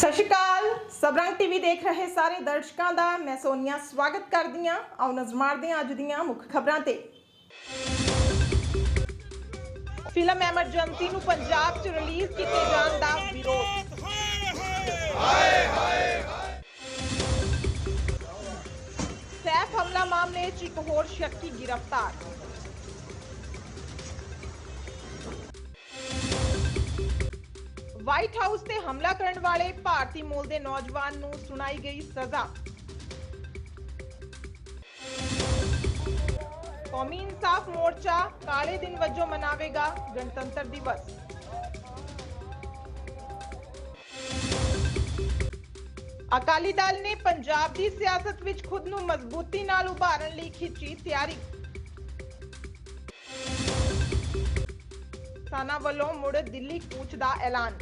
ਸਤਿ ਸ਼੍ਰੀ ਅਕਾਲ। ਸਬਰੰਗ ਟੀਵੀ ਦੇਖ ਰਹੇ ਸਾਰੇ ਦਰਸ਼ਕਾਂ ਦਾ ਮੈਂ ਸੋਨੀਆ ਸਵਾਗਤ ਕਰਦੀ ਹਾਂ। ਆਓ ਨਜ਼ਰ ਮਾਰਦੇ ਹਾਂ ਅੱਜ ਦੀਆਂ ਮੁੱਖ ਖਬਰਾਂ ਤੇ। ਫਿਲਮ ਐਮਰਜੈਂਸੀ ਨੂੰ ਪੰਜਾਬ 'ਚ ਰਿਲੀਜ਼ ਕੀਤੇ ਜਾਣ ਦਾ ਵਿਰੋਧ। ਸੈਫ ਹਮਲਾ ਮਾਮਲੇ 'ਚ ਇੱਕ ਹੋਰ ਸ਼ੱਕੀ ਗ੍ਰਿਫਤਾਰ। ਵਾਈਟ ਹਾਊਸ ਤੇ ਹਮਲਾ ਕਰਨ ਵਾਲੇ ਭਾਰਤੀ ਮੂਲ ਦੇ ਨੌਜਵਾਨ ਨੂੰ ਸੁਣਾਈ ਗਈ ਸਜ਼ਾ। ਕੌਮੀ ਇਨਸਾਫ ਮੋਰਚਾ ਕਾਲੇ ਦਿਨ ਵਜੋਂ ਮਨਾਵੇਗਾ ਗਣਤੰਤਰ ਦਿਵਸ। ਅਕਾਲੀ ਦਲ ਨੇ ਪੰਜਾਬ ਦੀ ਸਿਆਸਤ ਵਿੱਚ ਖੁਦ ਨੂੰ ਮਜ਼ਬੂਤੀ ਨਾਲ ਉਭਾਰਨ ਲਈ ਖਿੱਚੀ ਤਿਆਰੀ। ਸਾਨਾ ਵੱਲੋਂ ਮੁੜ ਦਿੱਲੀ ਕੂਚ ਦਾ ਐਲਾਨ।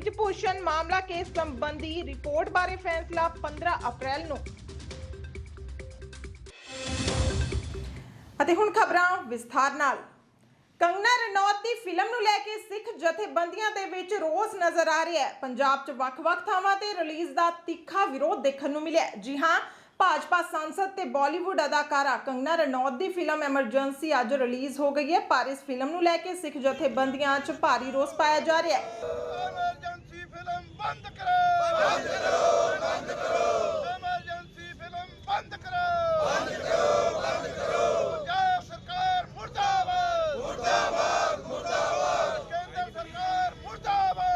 ਬ੍ਰਿਜ ਭੂਸ਼ਣ ਮਾਮਲਾ ਕੇਸ ਸੰਬੰਧੀ ਰਿਪੋਰਟ ਬਾਰੇ ਫੈਸਲਾ 15 ਅਪ੍ਰੈਲ ਨੂੰ। ਅਤੇ ਹੁਣ ਖਬਰਾਂ ਵਿਸਥਾਰ ਨਾਲ। ਕੰਗਨਾ ਰਣੌਤ ਦੀ ਫਿਲਮ ਨੂੰ ਲੈ ਕੇ ਸਿੱਖ ਜਥੇਬੰਦੀਆਂ ਦੇ ਵਿੱਚ ਰੋਸ ਨਜ਼ਰ ਆ ਰਿਹਾ ਹੈ। ਪੰਜਾਬ 'ਚ ਵੱਖ-ਵੱਖ ਥਾਵਾਂ ਤੇ ਰਿਲੀਜ਼ ਦਾ ਤਿੱਖਾ ਵਿਰੋਧ ਦੇਖਣ ਨੂੰ ਮਿਲਿਆ ਜੀ ਹਾਂ, ਭਾਜਪਾ ਸੰਸਦ ਤੇ ਬਾਲੀਵੁੱਡ ਅਦਾਕਾਰਾ ਕੰਗਨਾ ਰਣੌਤ ਦੀ ਫਿਲਮ ਐਮਰਜੈਂਸੀ ਅੱਜ ਰਿਲੀਜ਼ ਹੋ ਗਈ ਹੈ, ਪਰ ਇਸ ਫਿਲਮ ਨੂੰ ਲੈ ਕੇ ਸਿੱਖ ਜਥੇਬੰਦੀਆਂ 'ਚ ਭਾਰੀ ਰੋਸ ਪਾਇਆ ਜਾ ਰਿਹਾ ਹੈ। ਬੰਦ ਕਰੋ। ਬੰਦ ਕਰੋ ਬੰਦ ਕਰੋ। ਐਮਰਜੈਂਸੀ ਫਿਲਮ ਬੰਦ ਕਰੋ। ਬੰਦ ਕਰੋ ਬੰਦ ਕਰੋ। ਪੰਜਾਬ ਸਰਕਾਰ ਮੁਰਦਾਬਾਦ। ਮੁਰਦਾਬਾਦ ਮੁਰਦਾਬਾਦ। ਕੇਂਦਰ ਸਰਕਾਰ ਮੁਰਦਾਬਾਦ।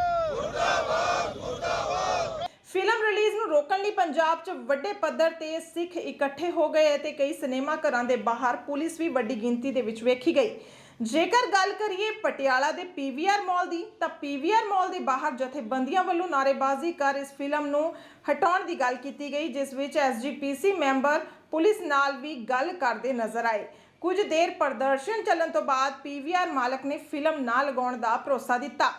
ਫਿਲਮ ਰਿਲੀਜ਼ ਨੂੰ ਰੋਕਣ ਲਈ ਪੰਜਾਬ 'ਚ ਵੱਡੇ ਪੱਧਰ ਤੇ ਸਿੱਖ ਇਕੱਠੇ ਹੋ ਗਏ ਅਤੇ ਕਈ ਸਿਨੇਮਾ ਘਰਾਂ ਦੇ ਬਾਹਰ ਪੁਲਿਸ ਵੀ ਵੱਡੀ ਗਿਣਤੀ ਦੇ ਵਿੱਚ ਵੇਖੀ ਗਈ। ਜੇਕਰ ਗੱਲ ਕਰੀਏ ਪਟਿਆਲਾ ਦੇ ਪੀਵੀਆਰ ਮਾਲ ਦੀ, ਤਾਂ ਪੀਵੀਆਰ ਮਾਲ ਦੇ ਬਾਹਰ ਜਥੇਬੰਦੀਆਂ ਵੱਲੋਂ ਨਾਅਰੇਬਾਜ਼ੀ ਕਰ ਇਸ ਫਿਲਮ ਨੂੰ ਹਟਾਉਣ ਦੀ ਗੱਲ ਕੀਤੀ ਗਈ, ਜਿਸ ਵਿੱਚ ਐਸਜੀਪੀਸੀ ਮੈਂਬਰ ਪੁਲਿਸ ਨਾਲ ਵੀ ਗੱਲ ਕਰਦੇ ਨਜ਼ਰ ਆਏ। ਕੁਝ ਦੇਰ ਪ੍ਰਦਰਸ਼ਨ ਚੱਲਣ ਤੋਂ ਬਾਅਦ ਪੀਵੀਆਰ ਮਾਲਕ ਨੇ ਫਿਲਮ ਨਾ ਲਗਾਉਣ ਦਾ ਭਰੋਸਾ ਦਿੱਤਾ।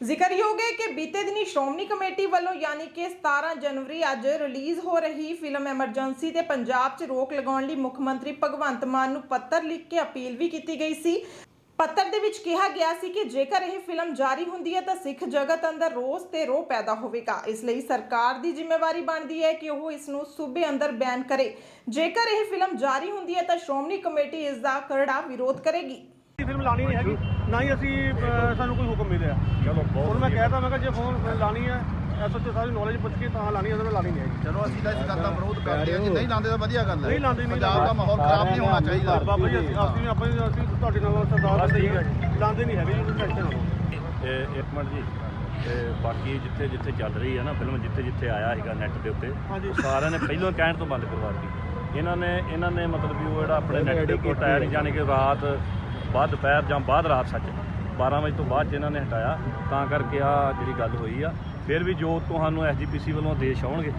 ਜ਼ਿਕਰਯੋਗ ਹੈ ਕਿ ਬੀਤੇ ਦਿਨੀ ਸ਼੍ਰੋਮਣੀ ਕਮੇਟੀ ਵੱਲੋਂ ਯਾਨੀ ਕਿ 17 ਜਨਵਰੀ ਅੱਜ ਰਿਲੀਜ਼ ਹੋ ਰਹੀ ਫਿਲਮ ਐਮਰਜੈਂਸੀ ਤੇ ਪੰਜਾਬ 'ਚ ਰੋਕ ਲਗਾਉਣ ਲਈ ਮੁੱਖ ਮੰਤਰੀ ਭਗਵੰਤ ਮਾਨ ਨੂੰ ਪੱਤਰ ਲਿਖ ਕੇ ਅਪੀਲ ਵੀ ਕੀਤੀ ਗਈ ਸੀ। ਪੱਤਰ ਦੇ ਵਿੱਚ ਕਿਹਾ ਗਿਆ ਸੀ ਕਿ ਜੇਕਰ ਇਹ ਫਿਲਮ ਜਾਰੀ ਹੁੰਦੀ ਹੈ ਤਾਂ ਸਿੱਖ ਜਗਤ ਅੰਦਰ ਰੋਸ ਤੇ ਰੋਹ ਪੈਦਾ ਹੋਵੇਗਾ। ਇਸ ਲਈ ਸਰਕਾਰ ਦੀ ਜ਼ਿੰਮੇਵਾਰੀ ਬਣਦੀ ਹੈ ਕਿ ਉਹ ਇਸ ਨੂੰ ਸੂਬੇ ਅੰਦਰ ਬੈਨ ਕਰੇ। ਜੇਕਰ ਇਹ ਫਿਲਮ ਜਾਰੀ ਹੁੰਦੀ ਹੈ ਤਾਂ ਸ਼੍ਰੋਮਣੀ ਕਮੇਟੀ ਇਸ ਦਾ ਕਰੜਾ ਵਿਰੋਧ ਕਰੇਗੀ। ਫਿਲਮ ਲਾਣੀ ਨਹੀਂ ਹੈਗੀ ਨਾ ਹੀ ਅਸੀਂ ਸਾਨੂੰ ਕੋਈ ਹੁਕਮ ਮਿਲਿਆ। ਚਲੋ ਬਹੁਤ ਮੈਂ ਕਹਿਤਾ ਮੈਂ ਕਿਹਾ ਜੇ ਫੋਨ ਲਾਣੀ ਹੈ ਐਸਓਚ ਸਾਰੀ ਨੌਲੇਜ ਪੁੱਛ ਕੇ ਤਾਂ ਲਾਣੀ ਹੈ ਉਹਦੇ ਨਾਲ ਲਾਣੀ ਨਹੀਂ ਹੈਗੀ। ਚਲੋ ਅਸੀਂ ਤਾਂ ਇਸ ਗੱਲ ਦਾ ਵਿਰੋਧ ਕਰਦੇ ਹਾਂ ਜੇ। ਨਹੀਂ ਲਾਉਂਦੇ ਤਾਂ ਵਧੀਆ ਗੱਲ ਹੈ। ਨਹੀਂ ਲਾਉਂਦੇ, ਨਹੀਂ ਪੰਜਾਬ ਦਾ। ਮਾਹੌਲ ਖਰਾਬ ਨਹੀਂ ਹੋਣਾ ਚਾਹੀਦਾ। ਬਾਬਾ ਜੀ ਅਸੀਂ ਅਸੀਂ ਆਪਾਂ ਅਸੀਂ ਤੁਹਾਡੇ ਨਾਲ ਸਰਦਾਰ ਦੇ ਲਾਉਂਦੇ ਨਹੀਂ ਹੈਗੇ ਜੀ ਟੈਨਸ਼ਨ ਨਾ ਲਓ। ਇਹ ਇੱਕ ਮਿੰਟ ਜੀ ਤੇ ਬਾਕੀ ਜਿੱਥੇ ਜਿੱਥੇ ਚੱਲ ਰਹੀ ਹੈ ਨਾ ਫਿਲਮ ਜਿੱਥੇ ਜਿੱਥੇ ਆਇਆ ਹੈਗਾ ਨੈਟ ਦੇ ਉੱਤੇ ਸਾਰਿਆਂ ਨੇ ਪਹਿਲਾਂ ਕਹਿਣ ਤੋਂ ਬੰਦ ਕਰਵਾ ਦਿੱਤੀ। ਇਹਨਾਂ ਨੇ ਇਹਨਾਂ ਨੇ ਮਤਲਬ ਵੀ ਉਹ ਜਿਹੜਾ ਆਪਣੇ ਨੈਟ ਦੇ ਉੱਤੇ ਨਹੀਂ ਜਾਣੀ ਕਿ ਰਾਤ ਬਾਅਦ ਦੁਪਹਿਰ ਜਾਂ ਬਾਅਦ ਰਾਤ ਸੱਚ 12 ਵਜੇ ਤੋਂ ਬਾਅਦ 'ਚ ਇਹਨਾਂ ਨੇ ਹਟਾਇਆ ਤਾਂ ਕਰਕੇ ਆ ਜਿਹੜੀ ਗੱਲ ਹੋਈ ਆ ਫਿਰ ਵੀ ਜੋ ਤੁਹਾਨੂੰ ਐਸਜੀਪੀਸੀ ਵੱਲੋਂ ਆਦੇਸ਼ ਆਉਣਗੇ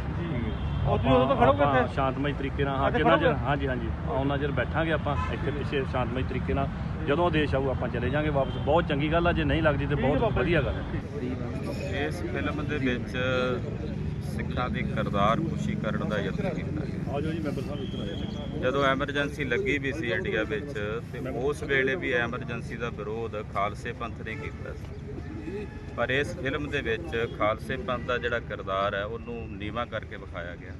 ਉਹ ਤੁਸੀਂ ਉਦੋਂ ਤੋਂ ਖੜੋਗੇ ਇੱਥੇ? ਸ਼ਾਂਤਮਈ ਤਰੀਕੇ ਨਾਲ ਹਾਂ ਜਿੰਨਾ ਚਿਰ? ਹਾਂਜੀ ਹਾਂਜੀ ਉਹਨਾਂ ਚਿਰ ਬੈਠਾਂਗੇ ਆਪਾਂ ਇੱਥੇ ਪਿੱਛੇ ਸ਼ਾਂਤਮਈ ਤਰੀਕੇ ਨਾਲ ਜਦੋਂ ਆਦੇਸ਼ ਆਊ ਆਪਾਂ ਚਲੇ ਜਾਾਂਗੇ ਵਾਪਸ ਬਹੁਤ ਚੰਗੀ ਗੱਲ ਆ ਜੇ ਨਹੀਂ ਲੱਗਦੀ ਤੇ ਬਹੁਤ। ਵਧੀਆ ਗੱਲ ਹੈ ਇਸ ਫਿਲਮ ਦੇ ਵਿੱਚ ਸਿੱਖਾਂ ਦੀ ਕਰਤਾਰ ਖੁਸ਼ੀ ਕਰਨ ਦਾ ਯਤਨ ਕੀਤਾ ਗਿਆ ਆਜੋ ਜੀ ਮੈਂਬਰ ਸਾਹਿਬ ਇੱਧਰ ਆ ਜਾਓ। ਜਦੋਂ ਐਮਰਜੈਂਸੀ ਲੱਗੀ ਵੀ ਸੀ ਇੰਡੀਆ ਵਿੱਚ ਤੇ ਉਸ ਵੇਲੇ ਵੀ ਐਮਰਜੈਂਸੀ ਦਾ ਵਿਰੋਧ ਖਾਲਸੇ ਪੰਥ ਨੇ ਕੀਤਾ ਸੀ। ਪਰ ਇਸ ਫਿਲਮ ਦੇ ਵਿੱਚ ਖਾਲਸੇ ਪੰਥ ਦਾ ਜਿਹੜਾ ਕਿਰਦਾਰ ਹੈ ਉਹਨੂੰ ਨੀਵਾ ਕਰਕੇ ਵਿਖਾਇਆ ਗਿਆ।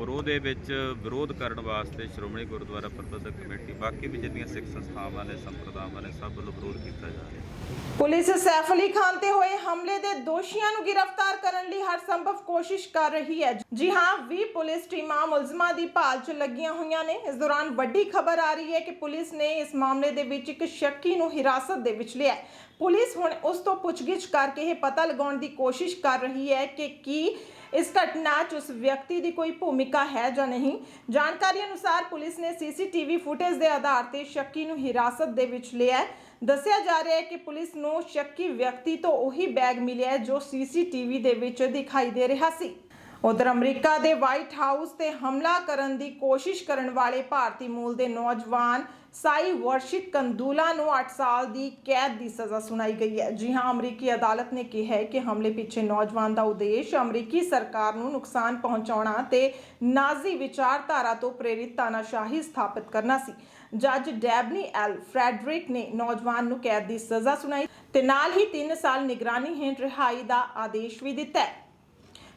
ਔਰ ਉਹਦੇ ਵਿੱਚ ਵਿਰੋਧ ਕਰਨ ਵਾਸਤੇ ਸ਼੍ਰੋਮਣੀ ਗੁਰਦੁਆਰਾ ਪ੍ਰਬੰਧਕ ਕਮੇਟੀ, ਬਾਕੀ ਵੀ ਜਿੰਨੀਆਂ ਸਿੱਖ ਸੰਸਥਾਵਾਂ ਨੇ, ਸੰਪਰਦਾਵਾਂ ਨੇ, ਸਭ ਵੱਲੋਂ ਵਿਰੋਧ ਕੀਤਾ ਜਾ ਰਿਹਾ। ਪੁਲਿਸ ਸੈਫ ਅਲੀ ਖਾਨ ਤੇ ਹੋਏ ਹਮਲੇ ਦੇ ਦੋਸ਼ੀਆਂ ਨੂੰ ਗ੍ਰਿਫਤਾਰ ਕਰਨ ਲਈ ਹਰ ਸੰਭਵ ਕੋਸ਼ਿਸ਼ ਕਰ ਰਹੀ ਹੈ। ਜੀ ਹਾਂ 20 ਪੁਲਿਸ ਟੀਮਾਂ ਮੁਲਜ਼ਮਾਂ ਦੀ ਭਾਲ 'ਚ ਲੱਗੀਆਂ ਹੋਈਆਂ ਨੇ। ਇਸ ਦੌਰਾਨ ਵੱਡੀ ਖਬਰ ਆ ਰਹੀ ਹੈ ਕਿ ਪੁਲਿਸ ਨੇ ਇਸ ਮਾਮਲੇ ਦੇ ਵਿੱਚ ਇੱਕ ਸ਼ੱਕੀ ਨੂੰ ਹਿਰਾਸਤ ਦੇ ਵਿੱਚ ਲਿਆ ਪੁਲਿਸ ਹੁਣ ਉਸ ਤੋਂ ਪੁੱਛਗਿੱਛ ਕਰਕੇ ਇਹ ਪਤਾ ਲਗਾਉਣ ਦੀ ਕੋਸ਼ਿਸ਼ ਕਰ ਰਹੀ ਹੈ ਕਿ ਕੀ ਇਸ ਘਟਨਾ 'ਚ ਉਸ ਵਿਅਕਤੀ ਦੀ ਕੋਈ ਭੂਮਿਕਾ ਹੈ ਜਾਂ ਨਹੀਂ? ਜਾਣਕਾਰੀ ਅਨੁਸਾਰ ਪੁਲਿਸ ਨੇ ਸੀਸੀਟੀਵੀ ਫੁਟੇਜ ਦੇ ਆਧਾਰ ਤੇ ਸ਼ੱਕੀ ਨੂੰ ਹਿਰਾਸਤ ਦੇ ਵਿੱਚ ਲਿਆ ਹੈ। ਦੱਸਿਆ ਜਾ ਰਿਹਾ ਹੈ ਕਿ ਪੁਲਿਸ ਨੂੰ ਸ਼ੱਕੀ ਵਿਅਕਤੀ ਤੋਂ ਉਹੀ ਬੈਗ ਮਿਲਿਆ ਹੈ ਜੋ ਸੀਸੀਟੀਵੀ ਦੇ ਵਿੱਚ ਦਿਖਾਈ ਦੇ ਰਿਹਾ ਸੀ। ਉਧਰ ਅਮਰੀਕਾ ਦੇ ਵਾਈਟ ਹਾਊਸ ਤੇ ਹਮਲਾ ਕਰਨ ਦੀ ਕੋਸ਼ਿਸ਼ ਕਰਨ ਵਾਲੇ ਭਾਰਤੀ ਮੂਲ ਦੇ ਨੌਜਵਾਨ ਸਾਈ ਵਰਸ਼ਿਤ ਕੰਦੂਲਾ ਨੂੰ 8 ਸਾਲ ਦੀ ਕੈਦ ਦੀ ਸਜ਼ਾ ਸੁਣਾਈ ਗਈ ਹੈ। ਜੀ ਹਾਂ, ਅਮਰੀਕੀ ਅਦਾਲਤ ਨੇ ਕਿਹਾ ਹੈ ਕਿ ਹਮਲੇ ਪਿੱਛੇ ਨੌਜਵਾਨ ਦਾ ਉਦੇਸ਼ ਅਮਰੀਕੀ ਸਰਕਾਰ ਨੂੰ ਨੁਕਸਾਨ ਪਹੁੰਚਾਉਣਾ ਤੇ ਨਾਜ਼ੀ ਵਿਚਾਰਧਾਰਾ ਤੋਂ ਪ੍ਰੇਰਿਤ ਤਾਨਾਸ਼ਾਹੀ ਸਥਾਪਿਤ ਕਰਨਾ ਸੀ। ਜੱਜ ਡੈਬਨੀ ਐਲ ਫਰੈਡਰਿਕ ਨੇ ਨੌਜਵਾਨ ਨੂੰ ਕੈਦ ਦੀ ਸਜ਼ਾ ਸੁਣਾਈ ਤੇ ਨਾਲ ਹੀ 3 ਸਾਲ ਨਿਗਰਾਨੀ ਹੇਠ ਰਿਹਾਈ ਦਾ ਆਦੇਸ਼ ਵੀ ਦਿੱਤਾ ਹੈ।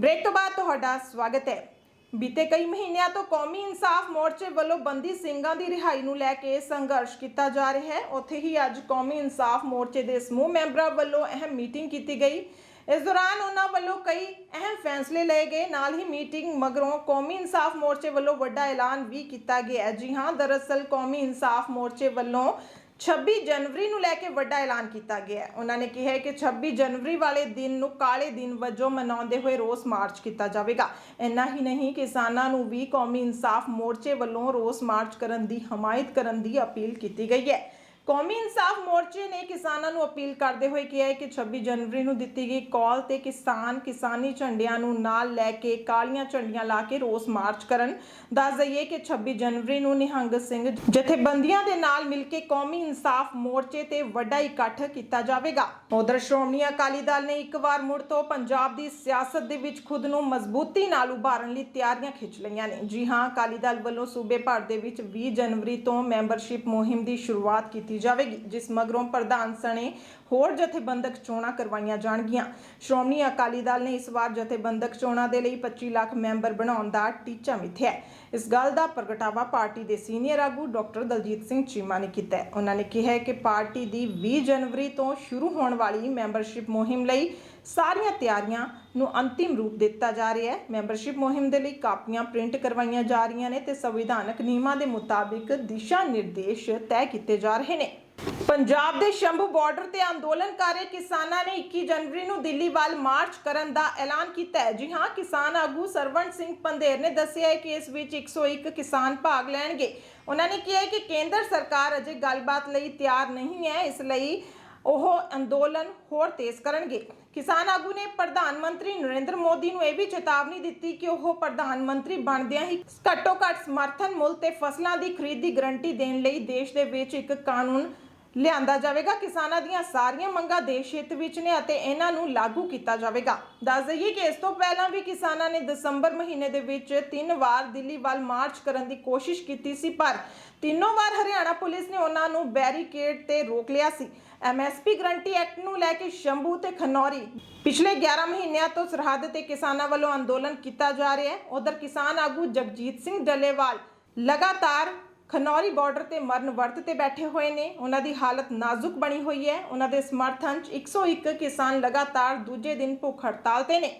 ਬ੍ਰੇਕ ਤੋਂ ਬਾਅਦ ਤੁਹਾਡਾ ਸਵਾਗਤ ਹੈ। ਬੀਤੇ ਕਈ ਮਹੀਨਿਆਂ ਤੋਂ ਕੌਮੀ ਇਨਸਾਫ ਮੋਰਚੇ ਵੱਲੋਂ ਬੰਦੀ ਸਿੰਘਾਂ ਦੀ ਰਿਹਾਈ ਨੂੰ ਲੈ ਕੇ ਸੰਘਰਸ਼ ਕੀਤਾ ਜਾ ਰਿਹਾ ਹੈ। ਉੱਥੇ ਹੀ ਅੱਜ ਕੌਮੀ ਇਨਸਾਫ ਮੋਰਚੇ ਦੇ ਸਮੂਹ ਮੈਂਬਰਾਂ ਵੱਲੋਂ ਅਹਿਮ ਮੀਟਿੰਗ ਕੀਤੀ ਗਈ। ਇਸ ਦੌਰਾਨ ਉਹਨਾਂ ਵੱਲੋਂ ਕਈ ਅਹਿਮ ਫੈਸਲੇ ਲਏ ਗਏ। ਨਾਲ ਹੀ ਮੀਟਿੰਗ ਮਗਰੋਂ ਕੌਮੀ ਇਨਸਾਫ ਮੋਰਚੇ ਵੱਲੋਂ ਵੱਡਾ ਐਲਾਨ ਵੀ ਕੀਤਾ ਗਿਆ ਜੀ ਹਾਂ, ਦਰਅਸਲ ਕੌਮੀ ਇਨਸਾਫ ਮੋਰਚੇ ਵੱਲੋਂ 26 ਜਨਵਰੀ ਨੂੰ ਲੈ ਕੇ ਵੱਡਾ ਐਲਾਨ ਕੀਤਾ ਗਿਆ ਹੈ। ਉਹਨਾਂ ਨੇ ਕਿਹਾ ਹੈ ਕਿ 26 ਜਨਵਰੀ ਵਾਲੇ ਦਿਨ ਨੂੰ ਕਾਲੇ ਦਿਨ ਵਜੋਂ ਮਨਾਉਂਦੇ ਹੋਏ ਰੋਸ ਮਾਰਚ ਕੀਤਾ ਜਾਵੇਗਾ। ਇੰਨਾ ਹੀ ਨਹੀਂ, ਕਿਸਾਨਾਂ ਨੂੰ ਵੀ ਕੌਮੀ ਇਨਸਾਫ ਮੋਰਚੇ ਵੱਲੋਂ ਰੋਸ ਮਾਰਚ ਕਰਨ ਦੀ, ਹਮਾਇਤ ਕਰਨ ਦੀ ਅਪੀਲ ਕੀਤੀ ਗਈ ਹੈ। ਕੌਮੀ ਇਨਸਾਫ ਮੋਰਚੇ ਨੇ ਕਿਸਾਨਾਂ ਨੂੰ ਅਪੀਲ ਕਰਦੇ ਹੋਏ ਕਿਹਾ ਹੈ ਕਿ 26 ਜਨਵਰੀ ਨੂੰ ਦਿੱਤੀ ਗਈ ਕਾਲ ਤੇ ਕਿਸਾਨ ਕਿਸਾਨੀ ਝੰਡਿਆਂ ਨੂੰ ਨਾਲ ਲੈ ਕੇ ਕਾਲੀਆਂ ਝੰਡੀਆਂ ਲਾ ਕੇ ਰੋਸ ਮਾਰਚ ਕਰਨ। ਦੱਸ ਦਈਏ ਕਿ 26 ਜਨਵਰੀ ਨੂੰ ਨਿਹੰਗ ਸਿੰਘ ਜਥੇਬੰਦੀਆਂ ਦੇ ਨਾਲ ਮਿਲ ਕੇ ਕੌਮੀ ਇਨਸਾਫ ਮੋਰਚੇ ਤੇ ਵੱਡਾ ਇਕੱਠ ਕੀਤਾ ਜਾਵੇਗਾ। ਉਧਰ ਸ਼੍ਰੋਮਣੀ ਅਕਾਲੀ ਦਲ ਨੇ ਇੱਕ ਵਾਰ ਮੁੜ ਤੋਂ ਪੰਜਾਬ ਦੀ ਸਿਆਸਤ ਦੇ ਵਿੱਚ ਖੁਦ ਨੂੰ ਮਜ਼ਬੂਤੀ ਨਾਲ ਉਭਾਰਨ ਲਈ ਤਿਆਰੀਆਂ ਖਿੱਚ ਲਈਆਂ ਨੇ। ਜੀ ਹਾਂ, ਅਕਾਲੀ ਦਲ ਵੱਲੋਂ ਸੂਬੇ ਭਰ ਦੇ ਵਿੱਚ 20 ਜਨਵਰੀ ਤੋਂ ਮੈਂਬਰਸ਼ਿਪ ਮੁਹਿੰਮ ਦੀ ਸ਼ੁਰੂਆਤ ਕੀਤੀ ਜਾਵੇਗੀ ਜਿਸ ਮਗਰੋਂ ਪ੍ਰਧਾਨ ਸਣੇ ਹੋਰ ਜਥੇਬੰਦਕ ਚੋਣਾਂ ਕਰਵਾਈਆਂ ਜਾਣਗੀਆਂ। ਸ਼੍ਰੋਮਣੀ ਅਕਾਲੀ ਦਲ ਨੇ ਇਸ ਵਾਰ ਜਥੇਬੰਦਕ ਚੋਣਾਂ ਦੇ ਲਈ 25 ਲੱਖ ਮੈਂਬਰ ਬਣਾਉਣ ਦਾ ਟੀਚਾ ਮਿੱਥਿਆ। ਇਸ ਗੱਲ ਦਾ ਪ੍ਰਗਟਾਵਾ ਪਾਰਟੀ ਦੇ ਸੀਨੀਅਰ ਆਗੂ ਡਾਕਟਰ ਦਲਜੀਤ ਸਿੰਘ ਚੀਮਾ ਨੇ ਕੀਤਾ ਉਹਨਾਂ ਨੇ ਕਿਹਾ ਕਿ ਪਾਰਟੀ ਦੀ 20 ਜਨਵਰੀ ਤੋਂ ਸ਼ੁਰੂ ਹੋਣ ਵਾਲੀ ਮੈਂਬਰਸ਼ਿਪ ਮੁਹਿੰਮ ਲਈ ਸਾਰੀਆਂ ਤਿਆਰੀਆਂ ਨੂੰ ਅੰਤਿਮ ਰੂਪ ਦਿੱਤਾ ਜਾ ਰਿਹਾ ਹੈ। ਮੈਂਬਰਸ਼ਿਪ ਮੁਹਿੰਮ ਦੇ ਲਈ ਕਾਪੀਆਂ ਪ੍ਰਿੰਟ ਕਰਵਾਈਆਂ ਜਾ ਰਹੀਆਂ ਨੇ ਤੇ ਸੰਵਿਧਾਨਕ ਨਿਯਮਾਂ ਦੇ ਮੁਤਾਬਿਕ ਦਿਸ਼ਾ ਨਿਰਦੇਸ਼ ਤੈਅ ਕੀਤੇ ਜਾ ਰਹੇ ਨੇ। ਪੰਜਾਬ ਦੇ ਸ਼ੰਭੂ ਬਾਰਡਰ ਤੇ ਅੰਦੋਲਨ ਕਰ ਰਹੇ ਕਿਸਾਨਾਂ ਨੇ 21 ਜਨਵਰੀ ਨੂੰ ਦਿੱਲੀ ਵੱਲ ਮਾਰਚ ਕਰਨ ਦਾ ਐਲਾਨ ਕੀਤਾ ਹੈ। ਜੀ ਹਾਂ, ਕਿਸਾਨ ਆਗੂ ਸਰਵਣ ਸਿੰਘ ਪੰਦੇਰ ਨੇ ਦੱਸਿਆ ਹੈ ਕਿ ਇਸ ਵਿੱਚ 101 ਕਿਸਾਨ ਭਾਗ ਲੈਣਗੇ। ਉਹਨਾਂ ਨੇ ਕਿਹਾ ਕਿ ਕੇਂਦਰ ਸਰਕਾਰ ਅਜੇ ਗੱਲਬਾਤ ਲਈ ਤਿਆਰ ਨਹੀਂ ਹੈ, ਇਸ ਲਈ ਉਹ ਅੰਦੋਲਨ ਹੋਰ ਤੇਜ਼ ਕਰਨਗੇ। ਕਿਸਾਨ ਆਗੂ ਨੇ ਪ੍ਰਧਾਨ ਮੰਤਰੀ ਨਰਿੰਦਰ ਮੋਦੀ ਨੂੰ ਇਹ ਵੀ ਚੇਤਾਵਨੀ ਦਿੱਤੀ ਕਿ ਉਹ ਪ੍ਰਧਾਨ ਮੰਤਰੀ ਬਣਦਿਆਂ ਹੀ ਘੱਟੋ ਘੱਟ ਸਮਰਥਨ ਮੁੱਲ ਤੇ ਫਸਲਾਂ ਦੀ ਖਰੀਦ ਦੀ ਗਰੰਟੀ ਦੇਣ ਲਈ ਦੇਸ਼ ਦੇ ਵਿੱਚ ਇੱਕ ਕਾਨੂੰਨ ਲਿਆਂਦਾ ਜਾਵੇਗਾ। ਕਿਸਾਨਾਂ ਦੀਆਂ ਸਾਰੀਆਂ ਮੰਗਾਂ ਦੇਸ਼ ਹਿੱਤ ਵਿੱਚ ਨੇ ਅਤੇ ਇਹਨਾਂ ਨੂੰ ਲਾਗੂ ਕੀਤਾ ਜਾਵੇਗਾ। ਦੱਸ ਦਈਏ ਕਿ ਇਸ ਤੋਂ ਪਹਿਲਾਂ ਵੀ ਕਿਸਾਨਾਂ ਨੇ ਦਸੰਬਰ ਮਹੀਨੇ ਦੇ ਵਿੱਚ ਤਿੰਨ ਵਾਰ ਦਿੱਲੀ ਵੱਲ ਮਾਰਚ ਕਰਨ ਦੀ ਕੋਸ਼ਿਸ਼ ਕੀਤੀ ਸੀ, ਪਰ ਤਿੰਨੋਂ ਵਾਰ ਹਰਿਆਣਾ ਪੁਲਿਸ ਨੇ ਉਹਨਾਂ ਨੂੰ ਬੈਰੀਕੇਡ ਤੇ ਰੋਕ ਲਿਆ ਸੀ। ਐਮਐਸਪੀ ਗਰੰਟੀ ਐਕਟ ਨੂੰ ਲੈ ਕੇ ਸ਼ੰਭੂ ਤੇ ਖਨੌਰੀ ਪਿਛਲੇ 11 ਮਹੀਨਿਆਂ ਤੋਂ ਸਰਹੱਦ ਤੇ ਕਿਸਾਨਾਂ ਵੱਲੋਂ ਅੰਦੋਲਨ ਕੀਤਾ ਜਾ ਰਿਹਾ ਹੈ। ਉਧਰ ਕਿਸਾਨ ਆਗੂ ਜਗਜੀਤ ਸਿੰਘ ਡੱਲੇਵਾਲ ਲਗਾਤਾਰ ਖਨੌਰੀ ਬਾਰਡਰ ਤੇ ਮਰਨ ਵਰਤ ਤੇ ਬੈਠੇ ਹੋਏ ਨੇ। ਉਹਨਾਂ ਦੀ ਹਾਲਤ ਨਾਜ਼ੁਕ ਬਣੀ ਹੋਈ ਹੈ। ਉਹਨਾਂ ਦੇ ਸਮਰਥਨ 'ਚ 101 ਕਿਸਾਨ ਲਗਾਤਾਰ ਦੂਜੇ ਦਿਨ ਭੁੱਖ ਹੜਤਾਲ ਤੇ ਨੇ।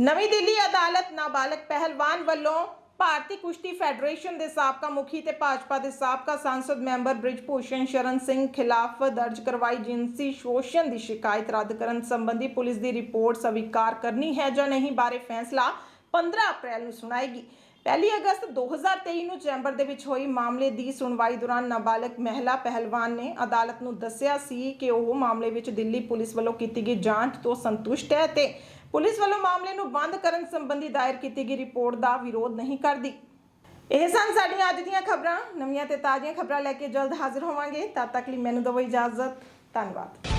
ਨਵੀਂ ਦਿੱਲੀ ਅਦਾਲਤ ਨਾਬਾਲਗ ਪਹਿਲਵਾਨ ਵੱਲੋਂ ਭਾਰਤੀ ਕੁਸ਼ਤੀ ਫੈਡਰੇਸ਼ਨ ਦੇ ਸਾਬਕਾ ਮੁਖੀ ਤੇ ਭਾਜਪਾ ਦੇ ਸਾਬਕਾ ਸੰਸਦ ਮੈਂਬਰ ਬ੍ਰਿਜਭੂਸ਼ਣ ਸ਼ਰਨ ਸਿੰਘ ਖਿਲਾਫ ਦਰਜ ਕਰਵਾਈ ਜਿਨਸੀ ਸ਼ੋਸ਼ਣ ਦੀ ਸ਼ਿਕਾਇਤ ਰੱਦ ਕਰਨ ਸੰਬੰਧੀ ਪੁਲਿਸ ਦੀ ਰਿਪੋਰਟ ਸਵੀਕਾਰ ਕਰਨੀ ਹੈ ਜਾਂ ਨਹੀਂ ਬਾਰੇ ਫੈਸਲਾ 15 ਅਪ੍ਰੈਲ ਨੂੰ ਸੁਣਾਏਗੀ। ਪਹਿਲੀ ਅਗਸਤ 2023 ਨੂੰ ਚੈਂਬਰ ਦੇ ਵਿੱਚ ਹੋਈ ਮਾਮਲੇ ਦੀ ਸੁਣਵਾਈ ਦੌਰਾਨ ਨਾਬਾਲਗ ਮਹਿਲਾ ਪਹਿਲਵਾਨ ਨੇ ਅਦਾਲਤ ਨੂੰ ਦੱਸਿਆ ਸੀ ਕਿ ਉਹ ਮਾਮਲੇ ਵਿੱਚ ਦਿੱਲੀ ਪੁਲਿਸ ਵੱਲੋਂ ਕੀਤੀ ਗਈ ਜਾਂਚ ਤੋਂ ਸੰਤੁਸ਼ਟ ਹੈ ਤੇ ਪੁਲਿਸ ਵੱਲੋਂ ਮਾਮਲੇ ਨੂੰ ਬੰਦ ਕਰਨ ਸੰਬੰਧੀ ਦਾਇਰ ਕੀਤੀ ਗਈ ਰਿਪੋਰਟ ਦਾ ਵਿਰੋਧ ਨਹੀਂ ਕਰਦੀ। ਇਹ ਸਨ ਸਾਡੀਆਂ ਅੱਜ ਦੀਆਂ ਖਬਰਾਂ। ਨਵੀਆਂ ਤੇ ਤਾਜ਼ੀਆਂ ਖਬਰਾਂ ਲੈ ਕੇ ਜਲਦ ਹਾਜ਼ਰ ਹੋਵਾਂਗੇ। ਤਦ ਤੱਕ ਲਈ ਮੈਨੂੰ ਦਿਓ ਇਜਾਜ਼ਤ। ਧੰਨਵਾਦ।